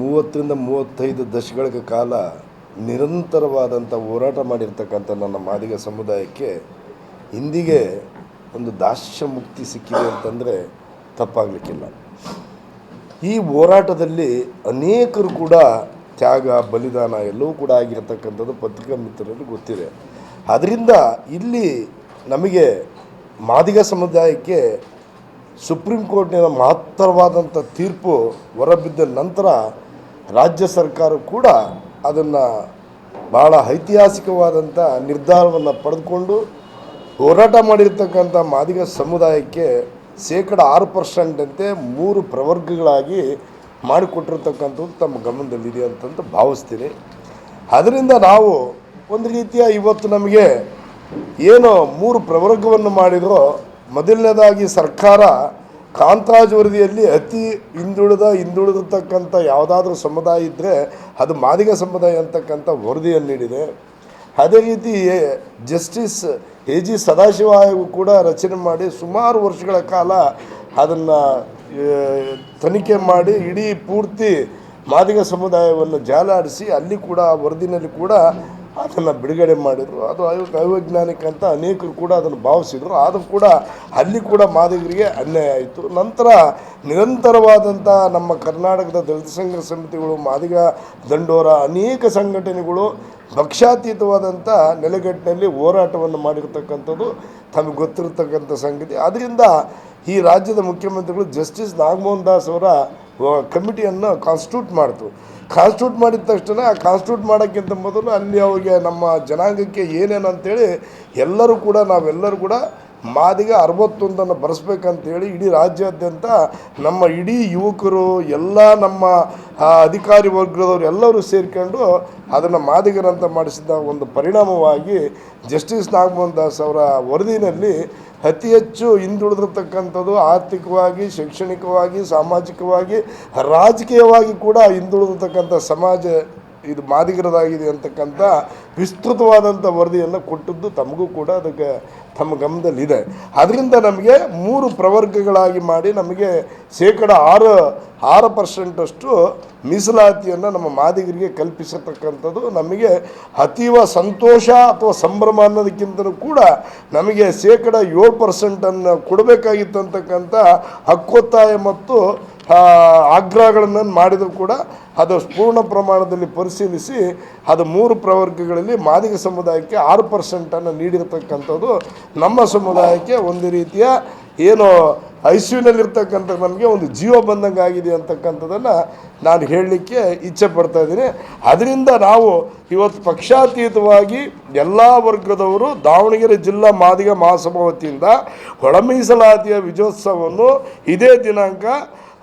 ಮೂವತ್ತರಿಂದ ಮೂವತ್ತೈದು ದಶಕಗಳ ಕಾಲ ನಿರಂತರವಾದಂಥ ಹೋರಾಟ ಮಾಡಿರ್ತಕ್ಕಂಥ ನನ್ನ ಮಾದಿಗ ಸಮುದಾಯಕ್ಕೆ ಇಂದಿಗೆ ಒಂದು ದಾಸ್ಯ ಮುಕ್ತಿ ಸಿಕ್ಕಿದೆ ಅಂತಂದರೆ ತಪ್ಪಾಗಲಿಕ್ಕಿಲ್ಲ. ಈ ಹೋರಾಟದಲ್ಲಿ ಅನೇಕರು ಕೂಡ ತ್ಯಾಗ, ಬಲಿದಾನ ಎಲ್ಲವೂ ಕೂಡ ಆಗಿರತಕ್ಕಂಥದ್ದು ಪತ್ರಿಕಾ ಮಿತ್ರರಲ್ಲಿ ಗೊತ್ತಿದೆ. ಅದರಿಂದ ಇಲ್ಲಿ ನಮಗೆ ಮಾದಿಗ ಸಮುದಾಯಕ್ಕೆ ಸುಪ್ರೀಂ ಕೋರ್ಟ್ನಿಂದ ಮಹತ್ತರವಾದಂಥ ತೀರ್ಪು ಹೊರಬಿದ್ದ ನಂತರ ರಾಜ್ಯ ಸರ್ಕಾರ ಕೂಡ ಅದನ್ನು ಭಾಳ ಐತಿಹಾಸಿಕವಾದಂಥ ನಿರ್ಧಾರವನ್ನು ಪಡೆದುಕೊಂಡು ಹೋರಾಟ ಮಾಡಿರ್ತಕ್ಕಂಥ ಮಾದಿಗ ಸಮುದಾಯಕ್ಕೆ ಶೇಕಡ ಆರು ಪರ್ಸೆಂಟಂತೆ ಮೂರು ಪ್ರವರ್ಗಗಳಾಗಿ ಮಾಡಿಕೊಟ್ಟಿರ್ತಕ್ಕಂಥದ್ದು ತಮ್ಮ ಗಮನದಲ್ಲಿದೆ ಅಂತಂದು ಭಾವಿಸ್ತೀನಿ. ಅದರಿಂದ ನಾವು ಒಂದು ರೀತಿಯ ಇವತ್ತು ನಮಗೆ ಏನು ಮೂರು ಪ್ರವರ್ಗವನ್ನು ಮಾಡಿದರೋ, ಮೊದಲನೇದಾಗಿ ಸರ್ಕಾರ ಕಾಂತರಾಜ್ ವರದಿಯಲ್ಲಿ ಅತಿ ಹಿಂದುಳಿದ, ಹಿಂದುಳಿದಿರ್ತಕ್ಕಂಥ ಯಾವುದಾದ್ರೂ ಸಮುದಾಯ ಇದ್ದರೆ ಅದು ಮಾದಿಗ ಸಮುದಾಯ ಅಂತಕ್ಕಂಥ ವರದಿಯನ್ನು ನೀಡಿದೆ ಅದೇ ರೀತಿ ಜಸ್ಟಿಸ್ ಎ ಜಿ ಸದಾಶಿವ ಆಯೋಗ ಕೂಡ ರಚನೆ ಮಾಡಿ ಸುಮಾರು ವರ್ಷಗಳ ಕಾಲ ಅದನ್ನು ತನಿಖೆ ಮಾಡಿ ಇಡೀ ಪೂರ್ತಿ ಮಾದಿಗ ಸಮುದಾಯವನ್ನು ಜಾಲಾಡಿಸಿ ಅಲ್ಲಿ ಕೂಡ ವರದಿನಲ್ಲಿ ಕೂಡ ಅದನ್ನು ಬಿಡುಗಡೆ ಮಾಡಿದರು. ಅದು ಅವ- ಅವೈಜ್ಞಾನಿಕ ಅಂತ ಅನೇಕರು ಕೂಡ ಅದನ್ನು ಭಾವಿಸಿದರು. ಆದರೂ ಕೂಡ ಅಲ್ಲಿ ಕೂಡ ಮಾದಿಗರಿಗೆ ಅನ್ಯಾಯ ಆಯಿತು. ನಂತರ ನಿರಂತರವಾದಂಥ ನಮ್ಮ ಕರ್ನಾಟಕದ ದಲಿತ ಸಂಘ ಸಮಿತಿಗಳು, ಮಾದಿಗ ದಂಡೋರ, ಅನೇಕ ಸಂಘಟನೆಗಳು ಪಕ್ಷಾತೀತವಾದಂಥ ನೆಲೆಗಟ್ಟಿನಲ್ಲಿ ಹೋರಾಟವನ್ನು ಮಾಡಿರ್ತಕ್ಕಂಥದ್ದು ತಮಗೆ ಗೊತ್ತಿರತಕ್ಕಂಥ ಸಂಗತಿ. ಅದರಿಂದ ಈ ರಾಜ್ಯದ ಮುಖ್ಯಮಂತ್ರಿಗಳು ಜಸ್ಟಿಸ್ ನಾಗಮೋಹನ್ ದಾಸ್ ಅವರ ಕಮಿಟಿಯನ್ನು ಕಾನ್ಸ್ಟಿಟ್ಯೂಟ್ ಮಾಡ್ತು. ಕಾನ್ಸ್ಟಿಟ್ಯೂಟ್ ಮಾಡಿದ ತಕ್ಷಣ ಆ ಕಾನ್ಸ್ಟಿಟ್ಯೂಟ್ ಮಾಡೋಕ್ಕಿಂತ ಮೊದಲು ಅಲ್ಲಿ ಅವರಿಗೆ ನಮ್ಮ ಜನಾಂಗಕ್ಕೆ ಏನೇನು ಅಂತೇಳಿ ಎಲ್ಲರೂ ಕೂಡ, ನಾವೆಲ್ಲರೂ ಕೂಡ ಮಾದಿಗೆ ಅರವತ್ತೊಂದನ್ನು ಬರೆಸ್ಬೇಕಂತೇಳಿ ಇಡೀ ರಾಜ್ಯಾದ್ಯಂತ ನಮ್ಮ ಇಡೀ ಯುವಕರು, ಎಲ್ಲ ನಮ್ಮ ಆ, ಅಧಿಕಾರಿ ವರ್ಗದವರು ಎಲ್ಲರೂ ಸೇರಿಕೊಂಡು ಅದನ್ನು ಮಾದಿಗರಂತ ಮಾಡಿಸಿದ ಒಂದು ಪರಿಣಾಮವಾಗಿ ಜಸ್ಟಿಸ್ ನಾಗಮೋಹನ್ ದಾಸ್ ಅವರ ವರದಿನಲ್ಲಿ ಅತಿ ಹೆಚ್ಚು ಹಿಂದುಳಿದಿರ್ತಕ್ಕಂಥದ್ದು ಆರ್ಥಿಕವಾಗಿ ಶೈಕ್ಷಣಿಕವಾಗಿ ಸಾಮಾಜಿಕವಾಗಿ ರಾಜಕೀಯವಾಗಿ ಕೂಡ ಹಿಂದುಳಿದಿರ್ತಕ್ಕಂಥ ಸಮಾಜ ಇದು ಮಾದಿಗರದಾಗಿದೆ ಅಂತಕ್ಕಂಥ ವಿಸ್ತೃತವಾದಂಥ ವರದಿಯನ್ನು ಕೊಟ್ಟದ್ದು ತಮಗೂ ಕೂಡ ಅದಕ್ಕೆ ತಮ್ಮ ಗಮನದಲ್ಲಿದೆ. ಅದರಿಂದ ನಮಗೆ ಮೂರು ಪ್ರವರ್ಗಗಳಾಗಿ ಮಾಡಿ ನಮಗೆ ಶೇಕಡ ಆರು ಆರು ಪರ್ಸೆಂಟಷ್ಟು ಮೀಸಲಾತಿಯನ್ನು ನಮ್ಮ ಮಾದಿಗರಿಗೆ ಕಲ್ಪಿಸತಕ್ಕಂಥದ್ದು ನಮಗೆ ಅತೀವ ಸಂತೋಷ ಅಥವಾ ಸಂಭ್ರಮ ಅನ್ನೋದಕ್ಕಿಂತಲೂ ಕೂಡ ನಮಗೆ ಶೇಕಡ ಏಳು ಪರ್ಸೆಂಟನ್ನು ಕೊಡಬೇಕಾಗಿತ್ತು ಅಂತಕ್ಕಂಥ ಹಕ್ಕೊತ್ತಾಯ ಮತ್ತು ಆಗ್ರಹಗಳನ್ನು ಮಾಡಿದರೂ ಕೂಡ ಅದು ಪೂರ್ಣ ಪ್ರಮಾಣದಲ್ಲಿ ಪರಿಶೀಲಿಸಿ ಅದು ಮೂರು ಪ್ರವರ್ಗಗಳಲ್ಲಿ ಮಾದಿಗ ಸಮುದಾಯಕ್ಕೆ ಆರು ಪರ್ಸೆಂಟನ್ನು ನೀಡಿರತಕ್ಕಂಥದ್ದು. ನಮ್ಮ ಸಮುದಾಯಕ್ಕೆ ಒಂದು ರೀತಿಯ ಏನು ಐಸಿಯುನಲ್ಲಿರ್ತಕ್ಕಂಥ ನಮಗೆ ಒಂದು ಜೀವ ಬಂದಂಗೆ ಆಗಿದೆ ಅಂತಕ್ಕಂಥದ್ದನ್ನು ನಾನು ಹೇಳಲಿಕ್ಕೆ ಇಚ್ಛೆ ಪಡ್ತಾ ಇದ್ದೀನಿ. ಅದರಿಂದ ನಾವು ಇವತ್ತು ಪಕ್ಷಾತೀತವಾಗಿ ಎಲ್ಲ ವರ್ಗದವರು ದಾವಣಗೆರೆ ಜಿಲ್ಲಾ ಮಾದಿಗ ಮಹಾಸಭಾ ವತಿಯಿಂದ ಒಳ ಮೀಸಲಾತಿಯ ವಿಜಯೋತ್ಸವವನ್ನು ಇದೇ ದಿನಾಂಕ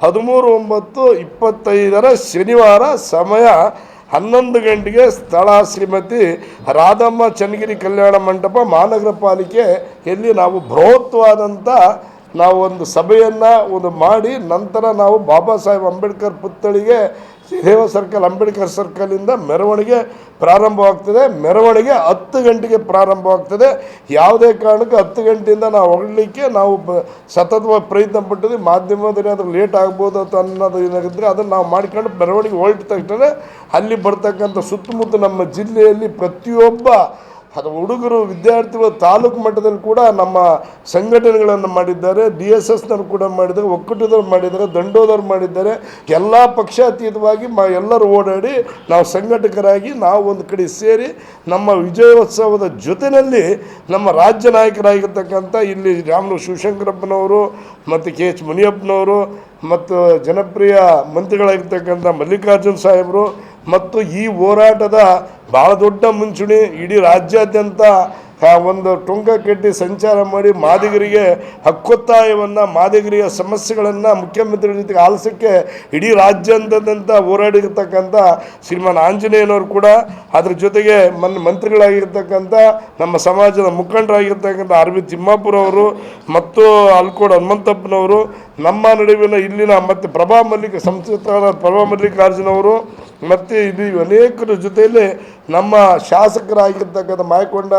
ಹದಿಮೂರು ಒಂಬತ್ತು ಇಪ್ಪತ್ತೈದರ ಶನಿವಾರ ಸಮಯ ಹನ್ನೊಂದು ಗಂಟೆಗೆ ಸ್ಥಳ ಶ್ರೀಮತಿ ರಾಧಮ್ಮ ಚನ್ನಗಿರಿ ಕಲ್ಯಾಣ ಮಂಟಪ ಮಹಾನಗರ ಪಾಲಿಕೆ. ಎಲ್ಲಿ ನಾವು ಬೃಹತ್ವಾದಂಥ ನಾವು ಒಂದು ಸಭೆಯನ್ನು ಒಂದು ಮಾಡಿ ನಂತರ ನಾವು ಬಾಬಾ ಸಾಹೇಬ್ ಅಂಬೇಡ್ಕರ್ ಪುತ್ಥಳಿಗೆ ದೇವ ಸರ್ಕಲ್, ಅಂಬೇಡ್ಕರ್ ಸರ್ಕಲಿಂದ ಮೆರವಣಿಗೆ ಪ್ರಾರಂಭವಾಗ್ತದೆ. ಮೆರವಣಿಗೆ ಹತ್ತು ಗಂಟೆಗೆ ಪ್ರಾರಂಭವಾಗ್ತದೆ. ಯಾವುದೇ ಕಾರಣಕ್ಕೂ ಹತ್ತು ಗಂಟೆಯಿಂದ ನಾವು ಹೊರಡಲಿಕ್ಕೆ ನಾವು ಸತತವಾಗಿ ಪ್ರಯತ್ನ ಪಟ್ಟಿದ್ವಿ ಮಾಧ್ಯಮದಲ್ಲಿ ಅದು ಲೇಟ್ ಆಗ್ಬೋದು ಅಂತ ಅನ್ನೋದು ಏನಾಗಿದ್ದರೆ ಅದನ್ನು ನಾವು ಮಾಡ್ಕೊಂಡು ಮೆರವಣಿಗೆ ಹೊರಟ ತಕ್ಷಣ ಅಲ್ಲಿ ಬರ್ತಕ್ಕಂಥ ಸುತ್ತಮುತ್ತ ನಮ್ಮ ಜಿಲ್ಲೆಯಲ್ಲಿ ಪ್ರತಿಯೊಬ್ಬ ಅದು ಹುಡುಗರು, ವಿದ್ಯಾರ್ಥಿಗಳು ತಾಲೂಕು ಮಟ್ಟದಲ್ಲಿ ಕೂಡ ನಮ್ಮ ಸಂಘಟನೆಗಳನ್ನು ಮಾಡಿದ್ದಾರೆ, ಡಿ ಎಸ್ ಎಸ್ನವ್ರು ಕೂಡ ಮಾಡಿದ್ದಾರೆ, ಒಕ್ಕೂಟದವ್ರು ಮಾಡಿದ್ದಾರೆ, ದಂಡೋದವ್ರು ಮಾಡಿದ್ದಾರೆ. ಎಲ್ಲ ಪಕ್ಷಾತೀತವಾಗಿ ಮ, ಎಲ್ಲರೂ ಓಡಾಡಿ ನಾವು ಸಂಘಟಕರಾಗಿ ನಾವು ಒಂದು ಕಡೆ ಸೇರಿ ನಮ್ಮ ವಿಜಯೋತ್ಸವದ ಜೊತೆಯಲ್ಲಿ ನಮ್ಮ ರಾಜ್ಯ ನಾಯಕರಾಗಿರ್ತಕ್ಕಂಥ ಇಲ್ಲಿ ರಾಮನು ಶಿವಶಂಕರಪ್ಪನವರು ಮತ್ತು ಕೆ ಎಚ್ ಮುನಿಯಪ್ಪನವರು ಮತ್ತು ಜನಪ್ರಿಯ ಮಂತ್ರಿಗಳಾಗಿರ್ತಕ್ಕಂಥ ಮಲ್ಲಿಕಾರ್ಜುನ್ ಸಾಹೇಬರು ಮತ್ತು ಈ ಹೋರಾಟದ ಭಾಳ ದೊಡ್ಡ ಮುಂಚೂಣಿ ಇಡೀ ರಾಜ್ಯಾದ್ಯಂತ ಒಂದು ಟೊಂಕ ಕಟ್ಟಿ ಸಂಚಾರ ಮಾಡಿ ಮಾದಿಗರಿಗೆ ಹಕ್ಕೊತ್ತಾಯವನ್ನು ಮಾದಿಗರಿಯ ಸಮಸ್ಯೆಗಳನ್ನು ಮುಖ್ಯಮಂತ್ರಿಗಳ ಜೊತೆಗೆ ಆಲಿಸೋಕ್ಕೆ ಇಡೀ ರಾಜ್ಯಾದ್ಯಂತ ಹೋರಾಡಿರ್ತಕ್ಕಂಥ ಶ್ರೀಮಾನ್ ಆಂಜನೇಯನವರು ಕೂಡ, ಅದ್ರ ಜೊತೆಗೆ ಮನ್, ಮಂತ್ರಿಗಳಾಗಿರ್ತಕ್ಕಂಥ ನಮ್ಮ ಸಮಾಜದ ಮುಖಂಡರಾಗಿರ್ತಕ್ಕಂಥ ಆರ್ ವಿ ತಿಮ್ಮಾಪುರ ಅವರು ಮತ್ತು ಅಲ್ಕೋಡ್ ಹನುಮಂತಪ್ಪನವರು, ನಮ್ಮ ನಡುವಿನ ಇಲ್ಲಿನ ಮತ್ತು ಪ್ರಭಾ ಮಲ್ಲಿಕ ಸಂಸ್ಥೆ ಪ್ರಭಾ ಮಲ್ಲಿಕಾರ್ಜುನ ಅವರು ಮತ್ತು ಇಲ್ಲಿ ಅನೇಕರ ಜೊತೆಯಲ್ಲಿ ನಮ್ಮ ಶಾಸಕರಾಗಿರ್ತಕ್ಕಂಥ ಮಾಯಕೊಂಡ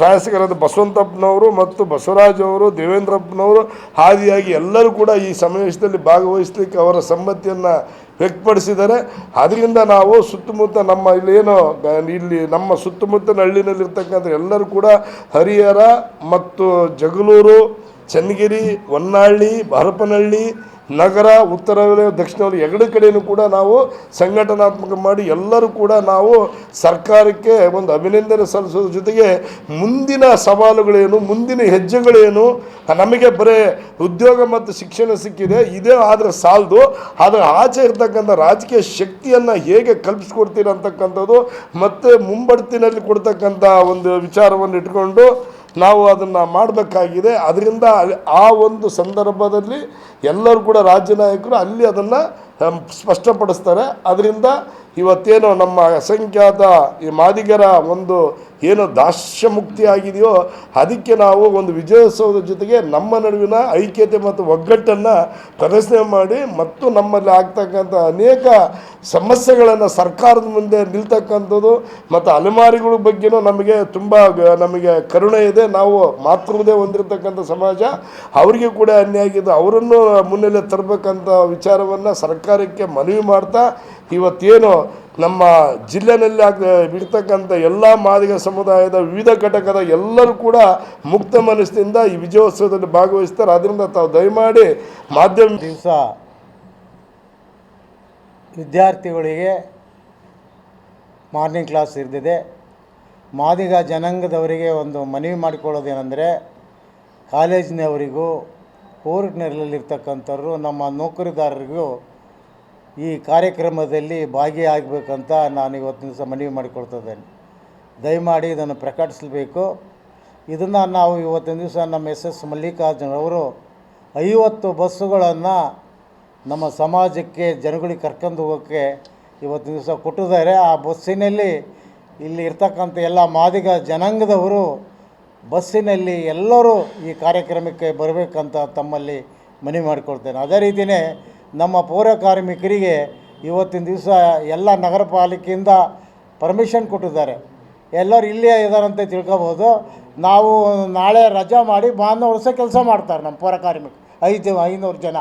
ಶಾಸಕರಾದ ಬಸವಂತಪ್ಪನವರು ಮತ್ತು ಬಸವರಾಜ್ ಅವರು, ದೇವೇಂದ್ರಪ್ಪನವರು, ಹಾದಿಯಾಗಿ ಎಲ್ಲರೂ ಕೂಡ ಈ ಸಮಾವೇಶದಲ್ಲಿ ಭಾಗವಹಿಸಲಿಕ್ಕೆ ಅವರ ಸಮ್ಮತಿಯನ್ನು ವ್ಯಕ್ತಪಡಿಸಿದ್ದಾರೆ. ಅದರಿಂದ ನಾವು ಸುತ್ತಮುತ್ತ ನಮ್ಮ ಇಲ್ಲೇನು, ಇಲ್ಲಿ ನಮ್ಮ ಸುತ್ತಮುತ್ತಲ ಹಳ್ಳಿನಲ್ಲಿರ್ತಕ್ಕಂಥ ಎಲ್ಲರೂ ಕೂಡ ಹರಿಹರ ಮತ್ತು ಜಗಳೂರು, ಚನ್ನಗಿರಿ, ಹೊನ್ನಾಳಿ ಹರಪನಹಳ್ಳಿ ನಗರ, ಉತ್ತರ ವಲಯ, ದಕ್ಷಿಣ ವಲಯ ಎರಡು ಕಡೆಯೂ ಕೂಡ ನಾವು ಸಂಘಟನಾತ್ಮಕ ಮಾಡಿ ಎಲ್ಲರೂ ಕೂಡ ನಾವು ಸರ್ಕಾರಕ್ಕೆ ಒಂದು ಅಭಿನಂದನೆ ಸಲ್ಲಿಸೋದ್ರ ಜೊತೆಗೆ ಮುಂದಿನ ಸವಾಲುಗಳೇನು, ಮುಂದಿನ ಹೆಜ್ಜೆಗಳೇನು, ನಮಗೆ ಬರೀ ಉದ್ಯೋಗ ಮತ್ತು ಶಿಕ್ಷಣ ಸಿಕ್ಕಿದೆ, ಇದೇ ಆದರೆ ಸಾಲದು, ಆದರೆ ಆಚೆ ಇರ್ತಕ್ಕಂಥ ರಾಜಕೀಯ ಶಕ್ತಿಯನ್ನು ಹೇಗೆ ಕಲ್ಪಿಸ್ಕೊಡ್ತೀರ ಅಂತಕ್ಕಂಥದ್ದು ಮತ್ತು ಮುಂಬಡ್ತಿನಲ್ಲಿ ಕೊಡ್ತಕ್ಕಂಥ ಒಂದು ವಿಚಾರವನ್ನು ಇಟ್ಕೊಂಡು ನಾವು ಅದನ್ನು ಮಾಡಬೇಕಾಗಿದೆ. ಅದರಿಂದ ಆ ಒಂದು ಸಂದರ್ಭದಲ್ಲಿ ಎಲ್ಲರೂ ಕೂಡ ರಾಜ್ಯ ನಾಯಕರು ಅಲ್ಲಿ ಅದನ್ನು ಸ್ಪಷ್ಟಪಡಿಸ್ತಾರೆ. ಅದರಿಂದ ಇವತ್ತೇನು ನಮ್ಮ ಅಸಂಖ್ಯಾತ ಈ ಮಾದಿಗರ ಒಂದು ಏನು ದಾಸ್ಯ ಮುಕ್ತಿ ಆಗಿದೆಯೋ ಅದಕ್ಕೆ ನಾವು ಒಂದು ವಿಜಯೋತ್ಸವದ ಜೊತೆಗೆ ನಮ್ಮ ನಡುವಿನ ಐಕ್ಯತೆ ಮತ್ತು ಒಗ್ಗಟ್ಟನ್ನು ಪ್ರದರ್ಶನ ಮಾಡಿ ಮತ್ತು ನಮ್ಮಲ್ಲಿ ಆಗ್ತಕ್ಕಂಥ ಅನೇಕ ಸಮಸ್ಯೆಗಳನ್ನು ಸರ್ಕಾರದ ಮುಂದೆ ನಿಲ್ತಕ್ಕಂಥದ್ದು ಮತ್ತು ಅಲೆಮಾರಿಗಳ ಬಗ್ಗೆನೂ ನಮಗೆ ತುಂಬ ನಮಗೆ ಕರುಣೆ ಇದೆ. ನಾವು ಮಾತೃದೇ ಹೊಂದಿರತಕ್ಕಂಥ ಸಮಾಜ, ಅವರಿಗೆ ಕೂಡ ಅನ್ಯಾಯ ಆಗಿದ್ದು ಅವರನ್ನು ಮುನ್ನೆಲೆ ತರಬೇಕಂತ ವಿಚಾರವನ್ನು ಸರ್ಕಾರಕ್ಕೆ ಮನವಿ ಮಾಡ್ತಾ ಇವತ್ತೇನು ನಮ್ಮ ಜಿಲ್ಲೆನಲ್ಲಿ ಆಗ ಇರ್ತಕ್ಕಂಥ ಎಲ್ಲ ಮಾದಿಗ ಸಮುದಾಯದ ವಿವಿಧ ಘಟಕದ ಎಲ್ಲರೂ ಕೂಡ ಮುಕ್ತ ಮನಸ್ಸಿನಿಂದ ಈ ವಿಜಯೋತ್ಸವದಲ್ಲಿ ಭಾಗವಹಿಸ್ತಾರೆ. ಅದರಿಂದ ತಾವು ದಯಮಾಡಿ ಮಾಧ್ಯಮ ದಿವಸ ವಿದ್ಯಾರ್ಥಿಗಳಿಗೆ ಮಾರ್ನಿಂಗ್ ಕ್ಲಾಸ್ ಇರ್ದಿದೆ. ಮಾದಿಗ ಜನಾಂಗದವರಿಗೆ ಒಂದು ಮನವಿ ಮಾಡಿಕೊಳ್ಳೋದೇನೆಂದರೆ ಕಾಲೇಜಿನವರಿಗೂ ಕೋರ್ಟ್ನಲ್ಲಿರ್ತಕ್ಕಂಥವ್ರು ನಮ್ಮ ನೌಕರಿದಾರರಿಗೂ ಈ ಕಾರ್ಯಕ್ರಮದಲ್ಲಿ ಭಾಗಿಯಾಗಬೇಕಂತ ನಾನು ಇವತ್ತಿನ ದಿವಸ ಮನವಿ ಮಾಡಿಕೊಳ್ತಿದ್ದೇನೆ ದಯಮಾಡಿ ಇದನ್ನು ಪ್ರಕಟಿಸಬೇಕು. ಇದನ್ನು ನಾವು ಇವತ್ತಿನ ದಿವಸ ನಮ್ಮ ಎಸ್ ಎಸ್ ಮಲ್ಲಿಕಾರ್ಜುನ್ ಅವರು ಐವತ್ತು ಬಸ್ಸುಗಳನ್ನು ನಮ್ಮ ಸಮಾಜಕ್ಕೆ, ಜನಗಳಿಗೆ ಕರ್ಕೊಂಡು ಹೋಗೋಕ್ಕೆ ಇವತ್ತಿನ ದಿವಸ ಕೊಟ್ಟಿದ್ದಾರೆ. ಆ ಬಸ್ಸಿನಲ್ಲಿ ಇಲ್ಲಿ ಇರ್ತಕ್ಕಂಥ ಎಲ್ಲ ಮಾದಿಗ ಜನಾಂಗದವರು ಬಸ್ಸಿನಲ್ಲಿ ಎಲ್ಲರೂ ಈ ಕಾರ್ಯಕ್ರಮಕ್ಕೆ ಬರಬೇಕಂತ ತಮ್ಮಲ್ಲಿ ಮನವಿ ಮಾಡಿಕೊಳ್ತೇನೆ. ಅದೇ ರೀತಿಯೇ ನಮ್ಮ ಪೌರ ಕಾರ್ಮಿಕರಿಗೆ ಇವತ್ತಿನ ದಿವಸ ಎಲ್ಲ ನಗರ ಪಾಲಿಕೆಯಿಂದ ಪರ್ಮಿಷನ್ ಕೊಟ್ಟಿದ್ದಾರೆ. ಎಲ್ಲರೂ ಇಲ್ಲೇ ಇದ್ದಾರಂತ ತಿಳ್ಕೊಬೋದು. ನಾವು ನಾಳೆ ರಜಾ ಮಾಡಿ ಭಾನುವಾರ ಸಹ ಕೆಲಸ ಮಾಡ್ತಾರೆ ನಮ್ಮ ಪೌರ ಕಾರ್ಮಿಕ ಐದು ಐನೂರು ಜನ.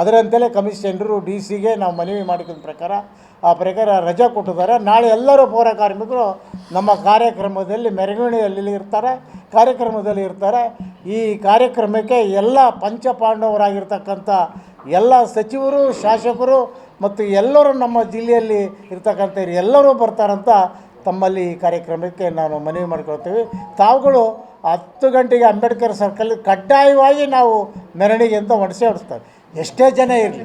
ಅದರಂತೆಯೇ ಕಮಿಷನರು, ಡಿ ಸಿಗೆ ನಾವು ಮನವಿ ಮಾಡಿದ ಪ್ರಕಾರ ಆ ಪ್ರಕಾರ ರಜಾ ಕೊಟ್ಟಿದ್ದಾರೆ. ನಾಳೆ ಎಲ್ಲರೂ ಪೌರ ಕಾರ್ಮಿಕರು ನಮ್ಮ ಕಾರ್ಯಕ್ರಮದಲ್ಲಿ ಮೆರವಣಿಗೆಯಲ್ಲಿ ಇರ್ತಾರೆ, ಕಾರ್ಯಕ್ರಮದಲ್ಲಿ ಇರ್ತಾರೆ. ಈ ಕಾರ್ಯಕ್ರಮಕ್ಕೆ ಎಲ್ಲ ಪಂಚಪಾಂಡವರಾಗಿರ್ತಕ್ಕಂಥ ಎಲ್ಲ ಸಚಿವರು, ಶಾಸಕರು ಮತ್ತು ಎಲ್ಲರೂ ನಮ್ಮ ಜಿಲ್ಲೆಯಲ್ಲಿ ಇರ್ತಕ್ಕಂಥ ಎಲ್ಲರೂ ಬರ್ತಾರಂತ ತಮ್ಮಲ್ಲಿ ಈ ಕಾರ್ಯಕ್ರಮಕ್ಕೆ ನಾನು ಮನವಿ ಮಾಡಿಕೊಳ್ತೀವಿ. ತಾವುಗಳು ಹತ್ತು ಗಂಟೆಗೆ ಅಂಬೇಡ್ಕರ್ ಸರ್ಕಲ್ ಕಡ್ಡಾಯವಾಗಿ ನಾವು ಮೆರವಣಿಗೆ ಅಂತ ಹೊಡೆಸೇ ಹೊಡಿಸ್ತಾರೆ. ಎಷ್ಟೇ ಜನ ಇರಲಿ.